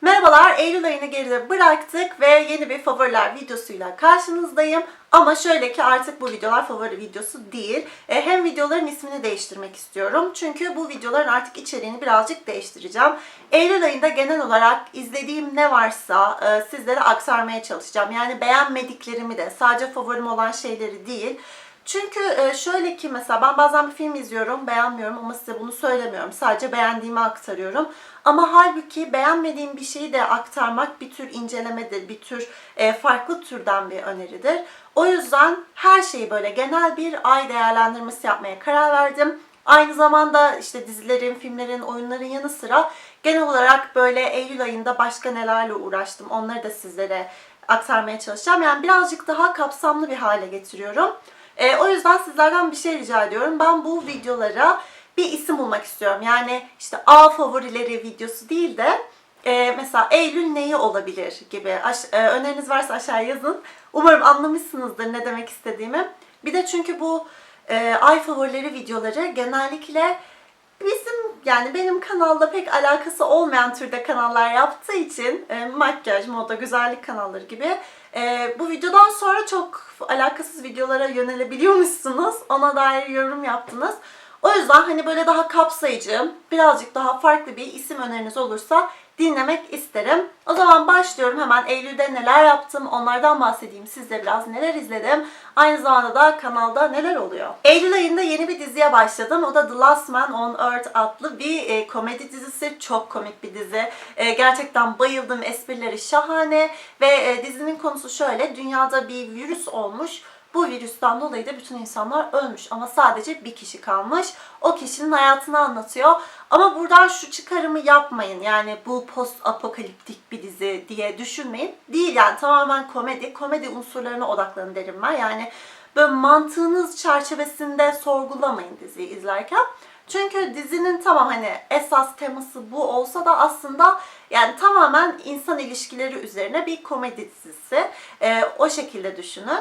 Merhabalar, Eylül ayını geride bıraktık ve yeni bir favoriler videosuyla karşınızdayım. Ama şöyle ki artık bu videolar favori videosu değil. E, Hem videoların ismini değiştirmek istiyorum. Çünkü bu videoların artık içeriğini birazcık değiştireceğim. Eylül ayında genel olarak izlediğim ne varsa e, sizlere aktarmaya çalışacağım. Yani beğenmediklerimi de sadece favorim olan şeyleri değil. Çünkü e, şöyle ki mesela ben bazen bir film izliyorum, beğenmiyorum ama size bunu söylemiyorum. Sadece beğendiğimi aktarıyorum. Ama halbuki beğenmediğim bir şeyi de aktarmak bir tür incelemedir, bir tür e, farklı türden bir öneridir. O yüzden her şeyi böyle genel bir ay değerlendirmesi yapmaya karar verdim. Aynı zamanda işte dizilerin, filmlerin, oyunların yanı sıra genel olarak böyle Eylül ayında başka nelerle uğraştım. Onları da sizlere aktarmaya çalışacağım. Yani birazcık daha kapsamlı bir hale getiriyorum. E, o yüzden sizlerden bir şey rica ediyorum. Ben bu videolara bir isim bulmak istiyorum. Yani işte A favorileri videosu değil de e, mesela Eylül neyi olabilir gibi Aş- e, öneriniz varsa aşağıya yazın. Umarım anlamışsınızdır ne demek istediğimi. Bir de çünkü bu e, ay favorileri videoları genellikle bizim yani benim kanalda pek alakası olmayan türde kanallar yaptığı için e, makyaj, moda, güzellik kanalları gibi e, bu videodan sonra çok alakasız videolara yönelebiliyormuşsunuz. Ona dair yorum yaptınız. O yüzden hani böyle daha kapsayıcı, birazcık daha farklı bir isim öneriniz olursa dinlemek isterim. O zaman başlıyorum hemen Eylül'de neler yaptım onlardan bahsedeyim size biraz neler izledim. Aynı zamanda da kanalda neler oluyor. Eylül ayında yeni bir diziye başladım. O da The Last Man on Earth adlı bir e, komedi dizisi. Çok komik bir dizi. E, gerçekten bayıldım. Esprileri şahane. Ve e, dizinin konusu şöyle. Dünyada bir virüs olmuş. Bu virüsten dolayı da bütün insanlar ölmüş ama sadece bir kişi kalmış. O kişinin hayatını anlatıyor. Ama buradan şu çıkarımı yapmayın. Yani bu post apokaliptik bir dizi diye düşünmeyin. Değil yani tamamen komedi. Komedi unsurlarına odaklanın derim ben. Yani böyle mantığınız çerçevesinde sorgulamayın diziyi izlerken. Çünkü dizinin tamam hani esas teması bu olsa da aslında yani tamamen insan ilişkileri üzerine bir komedi dizisi. Ee, o şekilde düşünün.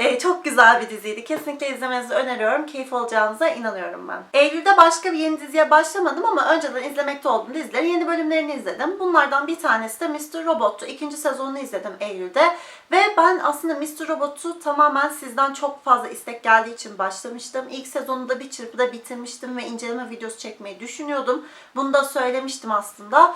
Ee, çok güzel bir diziydi. Kesinlikle izlemenizi öneriyorum. Keyif alacağınıza inanıyorum ben. Eylül'de başka bir yeni diziye başlamadım ama önceden izlemekte olduğum dizilerin yeni bölümlerini izledim. Bunlardan bir tanesi de Mr. Robot'tu. İkinci sezonunu izledim Eylül'de. Ve ben aslında Mr. Robot'u tamamen sizden çok fazla istek geldiği için başlamıştım. İlk sezonu da bir çırpıda bitirmiştim ve inceleme videosu çekmeyi düşünüyordum. Bunu da söylemiştim aslında.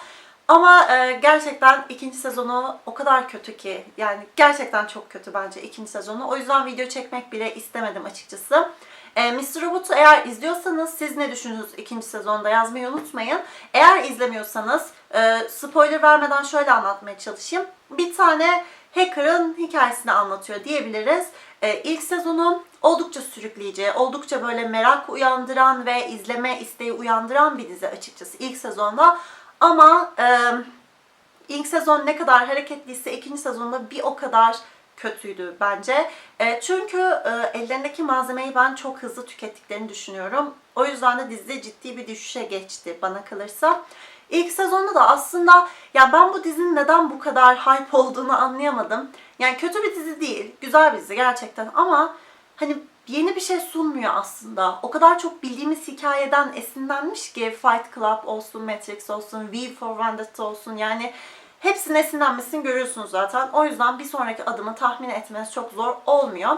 Ama e, gerçekten ikinci sezonu o kadar kötü ki yani gerçekten çok kötü bence ikinci sezonu. O yüzden video çekmek bile istemedim açıkçası. E, Mr. Robot'u eğer izliyorsanız siz ne düşündünüz ikinci sezonda yazmayı unutmayın. Eğer izlemiyorsanız e, spoiler vermeden şöyle anlatmaya çalışayım. Bir tane hacker'ın hikayesini anlatıyor diyebiliriz. E, ilk sezonu oldukça sürükleyici, oldukça böyle merak uyandıran ve izleme isteği uyandıran bir dizi açıkçası ilk sezonda. Ama e, ilk sezon ne kadar hareketliyse ikinci sezonda bir o kadar kötüydü bence. E, çünkü e, ellerindeki malzemeyi ben çok hızlı tükettiklerini düşünüyorum. O yüzden de dizi ciddi bir düşüşe geçti bana kalırsa. İlk sezonda da aslında ya ben bu dizinin neden bu kadar hype olduğunu anlayamadım. Yani kötü bir dizi değil, güzel bir dizi gerçekten ama hani yeni bir şey sunmuyor aslında. O kadar çok bildiğimiz hikayeden esinlenmiş ki Fight Club olsun, Matrix olsun, V for Vendetta olsun yani hepsinin esinlenmesini görüyorsunuz zaten. O yüzden bir sonraki adımı tahmin etmeniz çok zor olmuyor.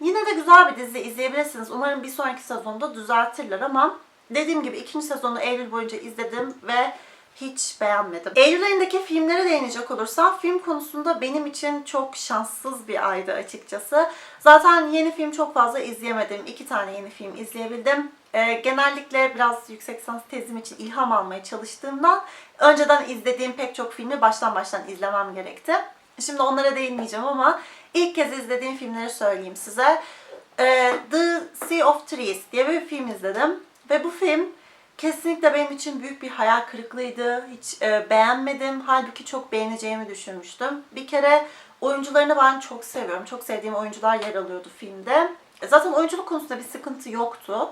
Yine de güzel bir dizi izleyebilirsiniz. Umarım bir sonraki sezonda düzeltirler ama dediğim gibi ikinci sezonu Eylül boyunca izledim ve hiç beğenmedim. Eylül ayındaki filmlere değinecek olursam film konusunda benim için çok şanssız bir aydı açıkçası. Zaten yeni film çok fazla izleyemedim. İki tane yeni film izleyebildim. Ee, genellikle biraz yüksek lisans tezim için ilham almaya çalıştığımdan önceden izlediğim pek çok filmi baştan baştan izlemem gerekti. Şimdi onlara değinmeyeceğim ama ilk kez izlediğim filmleri söyleyeyim size. Ee, The Sea of Trees diye bir film izledim. Ve bu film kesinlikle benim için büyük bir hayal kırıklığıydı. Hiç e, beğenmedim. Halbuki çok beğeneceğimi düşünmüştüm. Bir kere oyuncularını ben çok seviyorum. Çok sevdiğim oyuncular yer alıyordu filmde. E, Zaten oyunculuk konusunda bir sıkıntı yoktu.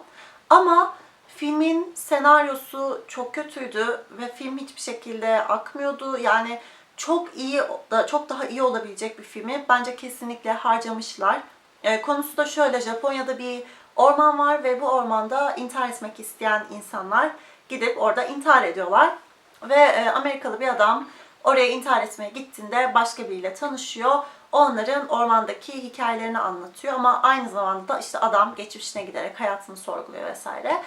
Ama filmin senaryosu çok kötüydü ve film hiçbir şekilde akmıyordu. Yani çok iyi, çok daha iyi olabilecek bir filmi bence kesinlikle harcamışlar. E, konusu da şöyle, Japonya'da bir orman var ve bu ormanda intihar etmek isteyen insanlar gidip orada intihar ediyorlar. Ve e, Amerikalı bir adam oraya intihar etmeye gittiğinde başka biriyle tanışıyor. Onların ormandaki hikayelerini anlatıyor ama aynı zamanda da işte adam geçmişine giderek hayatını sorguluyor vesaire.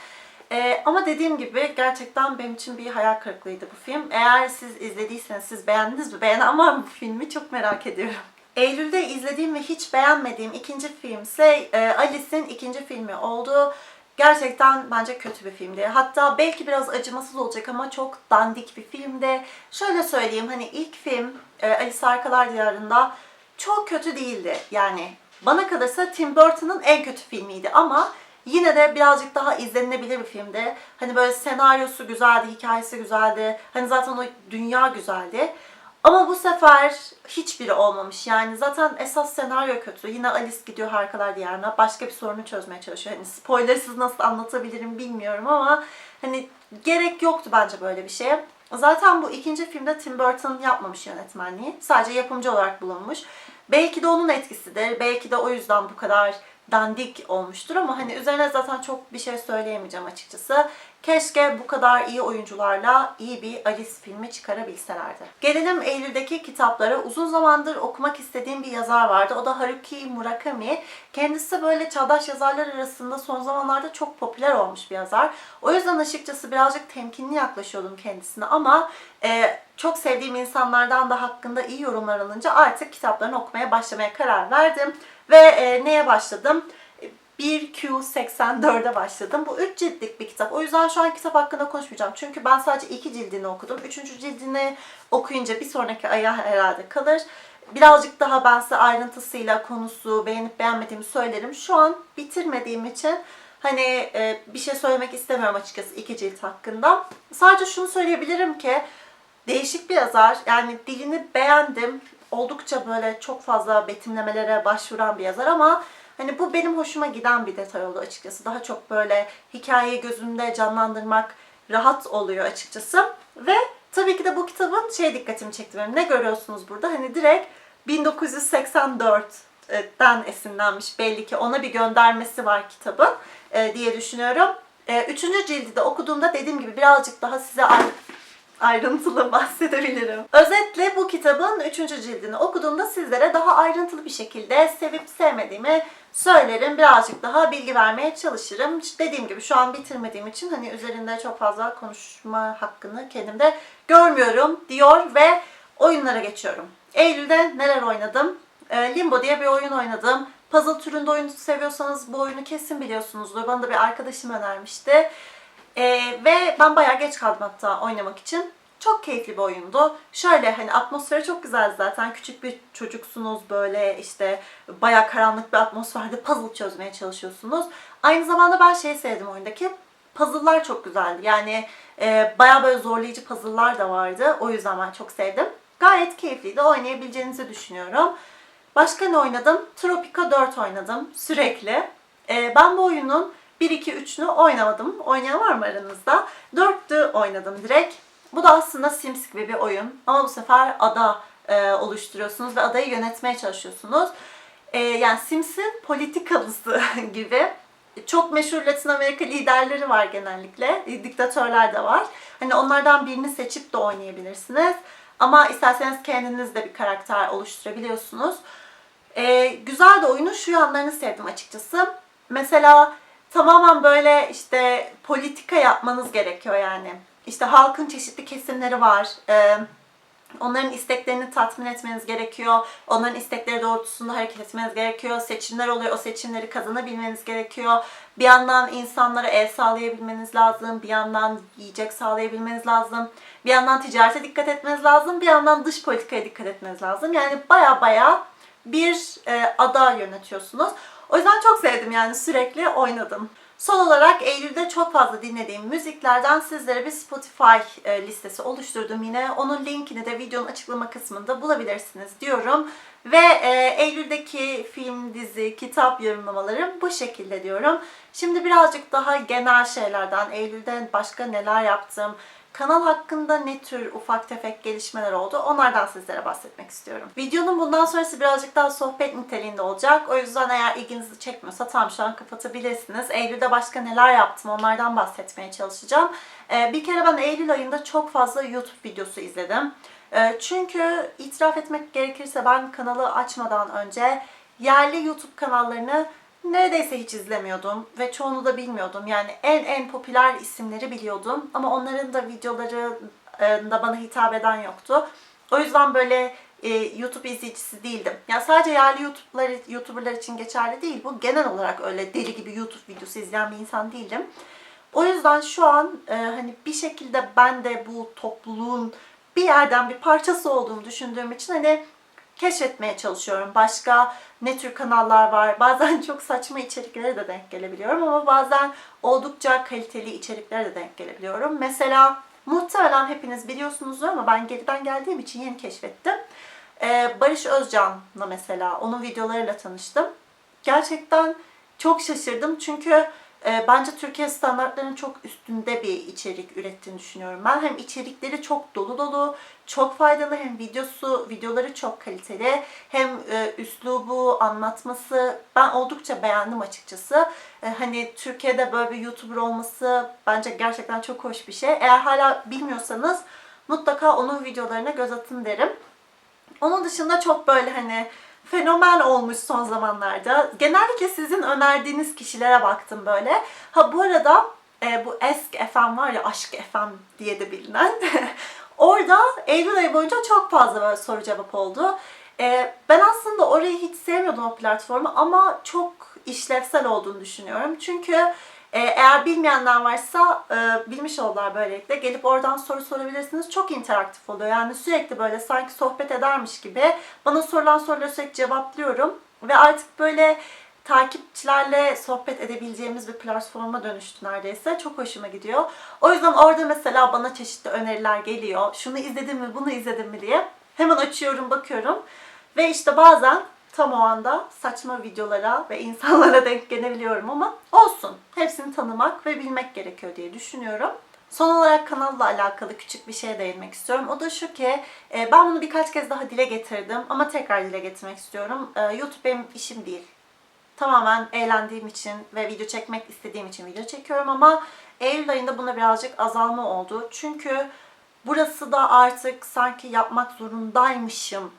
Ee, ama dediğim gibi gerçekten benim için bir hayal kırıklığıydı bu film. Eğer siz izlediyseniz, siz beğendiniz mi? Beğenen var mı bu filmi? Çok merak ediyorum. Eylül'de izlediğim ve hiç beğenmediğim ikinci film ise e, Alice'in ikinci filmi oldu. Gerçekten bence kötü bir filmdi. Hatta belki biraz acımasız olacak ama çok dandik bir filmdi. Şöyle söyleyeyim hani ilk film e, Alice Arkalar Diyarı'nda çok kötü değildi. Yani bana kalırsa Tim Burton'ın en kötü filmiydi ama yine de birazcık daha izlenilebilir bir filmdi. Hani böyle senaryosu güzeldi, hikayesi güzeldi. Hani zaten o dünya güzeldi. Ama bu sefer hiçbiri olmamış. Yani zaten esas senaryo kötü. Yine Alice gidiyor Harikalar Diyarı'na. Başka bir sorunu çözmeye çalışıyor. Hani spoilersız nasıl anlatabilirim bilmiyorum ama hani gerek yoktu bence böyle bir şeye. Zaten bu ikinci filmde Tim Burton yapmamış yönetmenliği. Sadece yapımcı olarak bulunmuş. Belki de onun etkisidir. Belki de o yüzden bu kadar dandik olmuştur ama hani üzerine zaten çok bir şey söyleyemeyeceğim açıkçası. Keşke bu kadar iyi oyuncularla iyi bir Alice filmi çıkarabilselerdi. Gelelim Eylül'deki kitaplara. Uzun zamandır okumak istediğim bir yazar vardı. O da Haruki Murakami. Kendisi böyle çağdaş yazarlar arasında son zamanlarda çok popüler olmuş bir yazar. O yüzden açıkçası birazcık temkinli yaklaşıyordum kendisine ama e, çok sevdiğim insanlardan da hakkında iyi yorumlar alınca artık kitaplarını okumaya başlamaya karar verdim. Ve e, neye başladım? 1Q84'e başladım. Bu 3 ciltlik bir kitap. O yüzden şu an kitap hakkında konuşmayacağım. Çünkü ben sadece 2 cildini okudum. 3. cildini okuyunca bir sonraki aya herhalde kalır. Birazcık daha ben size ayrıntısıyla konusu, beğenip beğenmediğimi söylerim. Şu an bitirmediğim için hani e, bir şey söylemek istemiyorum açıkçası iki cilt hakkında. Sadece şunu söyleyebilirim ki değişik bir yazar. Yani dilini beğendim. Oldukça böyle çok fazla betimlemelere başvuran bir yazar ama Hani bu benim hoşuma giden bir detay oldu açıkçası. Daha çok böyle hikayeyi gözümde canlandırmak rahat oluyor açıkçası. Ve tabii ki de bu kitabın şey dikkatimi çekti benim. Ne görüyorsunuz burada? Hani direkt 1984'ten esinlenmiş belli ki ona bir göndermesi var kitabın e, diye düşünüyorum. E, üçüncü cildi de okuduğumda dediğim gibi birazcık daha size ayrıntılı bahsedebilirim. Özetle bu kitabın 3. cildini okuduğumda sizlere daha ayrıntılı bir şekilde sevip sevmediğimi söylerim. Birazcık daha bilgi vermeye çalışırım. Dediğim gibi şu an bitirmediğim için hani üzerinde çok fazla konuşma hakkını kendimde görmüyorum diyor ve oyunlara geçiyorum. Eylül'de neler oynadım? Ee, Limbo diye bir oyun oynadım. Puzzle türünde oyun seviyorsanız bu oyunu kesin biliyorsunuzdur. Bana da bir arkadaşım önermişti. Ee, ve ben bayağı geç kaldım hatta oynamak için. Çok keyifli bir oyundu. Şöyle hani atmosferi çok güzel zaten. Küçük bir çocuksunuz böyle işte bayağı karanlık bir atmosferde puzzle çözmeye çalışıyorsunuz. Aynı zamanda ben şey sevdim oyundaki. Puzzle'lar çok güzeldi. Yani e, bayağı böyle zorlayıcı puzzle'lar da vardı. O yüzden ben çok sevdim. Gayet keyifliydi. Oynayabileceğinizi düşünüyorum. Başka ne oynadım? Tropica 4 oynadım sürekli. E, ben bu oyunun 1-2-3'ünü oynamadım. Oynayan var mı aranızda? 4'tü oynadım direkt. Bu da aslında Sims gibi bir oyun. Ama bu sefer ada e, oluşturuyorsunuz ve adayı yönetmeye çalışıyorsunuz. E, yani Sims'in politikalısı gibi. Çok meşhur Latin Amerika liderleri var genellikle. Diktatörler de var. Hani onlardan birini seçip de oynayabilirsiniz. Ama isterseniz kendiniz de bir karakter oluşturabiliyorsunuz. E, güzel de oyunun şu yanlarını sevdim açıkçası. Mesela tamamen böyle işte politika yapmanız gerekiyor yani. İşte halkın çeşitli kesimleri var. Ee, onların isteklerini tatmin etmeniz gerekiyor. Onların istekleri doğrultusunda hareket etmeniz gerekiyor. Seçimler oluyor. O seçimleri kazanabilmeniz gerekiyor. Bir yandan insanlara ev sağlayabilmeniz lazım. Bir yandan yiyecek sağlayabilmeniz lazım. Bir yandan ticarete dikkat etmeniz lazım. Bir yandan dış politikaya dikkat etmeniz lazım. Yani baya baya bir e, ada yönetiyorsunuz. O yüzden çok sevdim yani sürekli oynadım. Son olarak Eylül'de çok fazla dinlediğim müziklerden sizlere bir Spotify e, listesi oluşturdum yine. Onun linkini de videonun açıklama kısmında bulabilirsiniz diyorum. Ve e, Eylül'deki film, dizi, kitap yorumlamalarım bu şekilde diyorum. Şimdi birazcık daha genel şeylerden, Eylül'de başka neler yaptım, Kanal hakkında ne tür ufak tefek gelişmeler oldu onlardan sizlere bahsetmek istiyorum. Videonun bundan sonrası birazcık daha sohbet niteliğinde olacak. O yüzden eğer ilginizi çekmiyorsa tam şu an kapatabilirsiniz. Eylül'de başka neler yaptım onlardan bahsetmeye çalışacağım. Ee, bir kere ben Eylül ayında çok fazla YouTube videosu izledim. E, çünkü itiraf etmek gerekirse ben kanalı açmadan önce yerli YouTube kanallarını neredeyse hiç izlemiyordum ve çoğunu da bilmiyordum. Yani en en popüler isimleri biliyordum ama onların da videoları da bana hitap eden yoktu. O yüzden böyle e, YouTube izleyicisi değildim. Yani sadece yerli YouTube'lar, YouTuber'lar için geçerli değil. Bu genel olarak öyle deli gibi YouTube videosu izleyen bir insan değilim. O yüzden şu an e, hani bir şekilde ben de bu topluluğun bir yerden bir parçası olduğumu düşündüğüm için hani keşfetmeye çalışıyorum. Başka ne tür kanallar var. Bazen çok saçma içeriklere de denk gelebiliyorum ama bazen oldukça kaliteli içeriklere de denk gelebiliyorum. Mesela muhtemelen hepiniz biliyorsunuzdur ama ben geriden geldiğim için yeni keşfettim. Ee, Barış Özcan'la mesela onun videolarıyla tanıştım. Gerçekten çok şaşırdım çünkü e, bence Türkiye standartlarının çok üstünde bir içerik ürettiğini düşünüyorum ben. Hem içerikleri çok dolu dolu, çok faydalı hem videosu, videoları çok kaliteli. Hem e, üslubu, anlatması ben oldukça beğendim açıkçası. E, hani Türkiye'de böyle bir YouTuber olması bence gerçekten çok hoş bir şey. Eğer hala bilmiyorsanız mutlaka onun videolarına göz atın derim. Onun dışında çok böyle hani fenomen olmuş son zamanlarda. Genellikle sizin önerdiğiniz kişilere baktım böyle. Ha bu arada e, bu Esk FM var ya Aşk FM diye de bilinen. Orada Eylül ayı boyunca çok fazla böyle soru cevap oldu. E, ben aslında orayı hiç sevmiyordum o platformu ama çok işlevsel olduğunu düşünüyorum. Çünkü e, eğer bilmeyenler varsa e, bilmiş oldular böylelikle. Gelip oradan soru sorabilirsiniz. Çok interaktif oluyor. Yani sürekli böyle sanki sohbet edermiş gibi bana sorulan soruları sürekli cevaplıyorum. Ve artık böyle takipçilerle sohbet edebileceğimiz bir platforma dönüştü neredeyse. Çok hoşuma gidiyor. O yüzden orada mesela bana çeşitli öneriler geliyor. Şunu izledim mi, bunu izledim mi diye. Hemen açıyorum, bakıyorum. Ve işte bazen tam o anda saçma videolara ve insanlara denk gelebiliyorum ama olsun. Hepsini tanımak ve bilmek gerekiyor diye düşünüyorum. Son olarak kanalla alakalı küçük bir şeye değinmek istiyorum. O da şu ki e, ben bunu birkaç kez daha dile getirdim ama tekrar dile getirmek istiyorum. E, YouTube benim işim değil. Tamamen eğlendiğim için ve video çekmek istediğim için video çekiyorum ama Eylül ayında buna birazcık azalma oldu. Çünkü burası da artık sanki yapmak zorundaymışım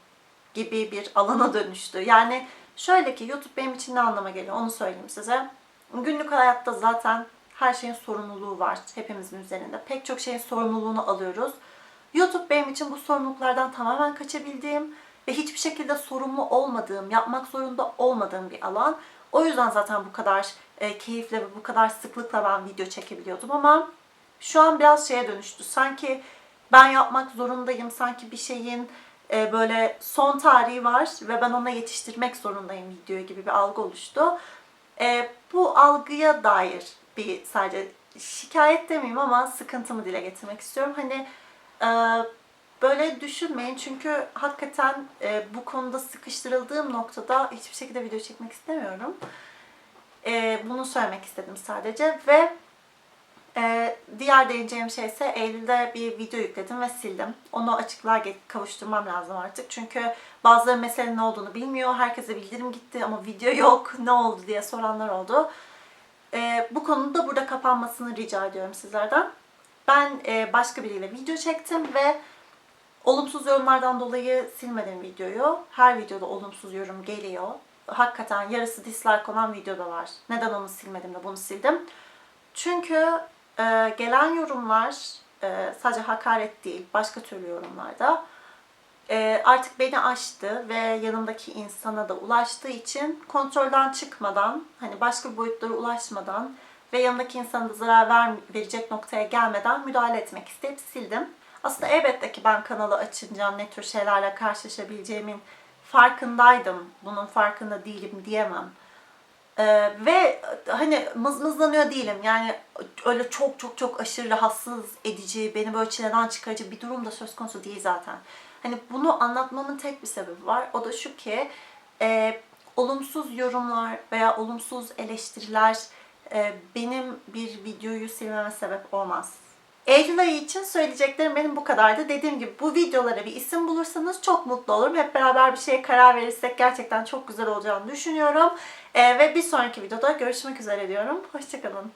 gibi bir alana dönüştü. Yani şöyle ki YouTube benim için ne anlama geliyor onu söyleyeyim size. Günlük hayatta zaten her şeyin sorumluluğu var hepimizin üzerinde. Pek çok şeyin sorumluluğunu alıyoruz. YouTube benim için bu sorumluluklardan tamamen kaçabildiğim ve hiçbir şekilde sorumlu olmadığım, yapmak zorunda olmadığım bir alan. O yüzden zaten bu kadar e, keyifle ve bu kadar sıklıkla ben video çekebiliyordum ama şu an biraz şeye dönüştü. Sanki ben yapmak zorundayım, sanki bir şeyin e, böyle son tarihi var ve ben ona yetiştirmek zorundayım videoyu gibi bir algı oluştu. E, bu algıya dair bir sadece şikayet demeyeyim ama sıkıntımı dile getirmek istiyorum. Hani e, böyle düşünmeyin çünkü hakikaten e, bu konuda sıkıştırıldığım noktada hiçbir şekilde video çekmek istemiyorum. E, bunu söylemek istedim sadece ve ee, diğer değineceğim şey ise Eylül'de bir video yükledim ve sildim. Onu açıklığa kavuşturmam lazım artık. Çünkü bazıları meselenin ne olduğunu bilmiyor. Herkese bildirim gitti ama video yok. Ne oldu diye soranlar oldu. Ee, bu konuda burada kapanmasını rica ediyorum sizlerden. Ben e, başka biriyle video çektim ve olumsuz yorumlardan dolayı silmedim videoyu. Her videoda olumsuz yorum geliyor. Hakikaten yarısı dislike olan video da var. Neden onu silmedim de bunu sildim? Çünkü e, gelen yorumlar e, sadece hakaret değil, başka türlü yorumlarda e, artık beni aştı ve yanımdaki insana da ulaştığı için kontrolden çıkmadan, hani başka boyutlara ulaşmadan ve yanımdaki insana da zarar ver, verecek noktaya gelmeden müdahale etmek isteyip sildim. Aslında elbette ki ben kanalı açınca ne tür şeylerle karşılaşabileceğimin farkındaydım. Bunun farkında değilim diyemem. Ee, ve hani mızmızlanıyor değilim. Yani öyle çok çok çok aşırı rahatsız edici, beni böyle çileden çıkarıcı bir durum da söz konusu değil zaten. Hani bunu anlatmamın tek bir sebebi var. O da şu ki e, olumsuz yorumlar veya olumsuz eleştiriler e, benim bir videoyu silmeme sebep olmaz. Eylül ayı için söyleyeceklerim benim bu kadardı. Dediğim gibi bu videolara bir isim bulursanız çok mutlu olurum. Hep beraber bir şeye karar verirsek gerçekten çok güzel olacağını düşünüyorum. Ee, ve bir sonraki videoda görüşmek üzere diyorum. Hoşçakalın.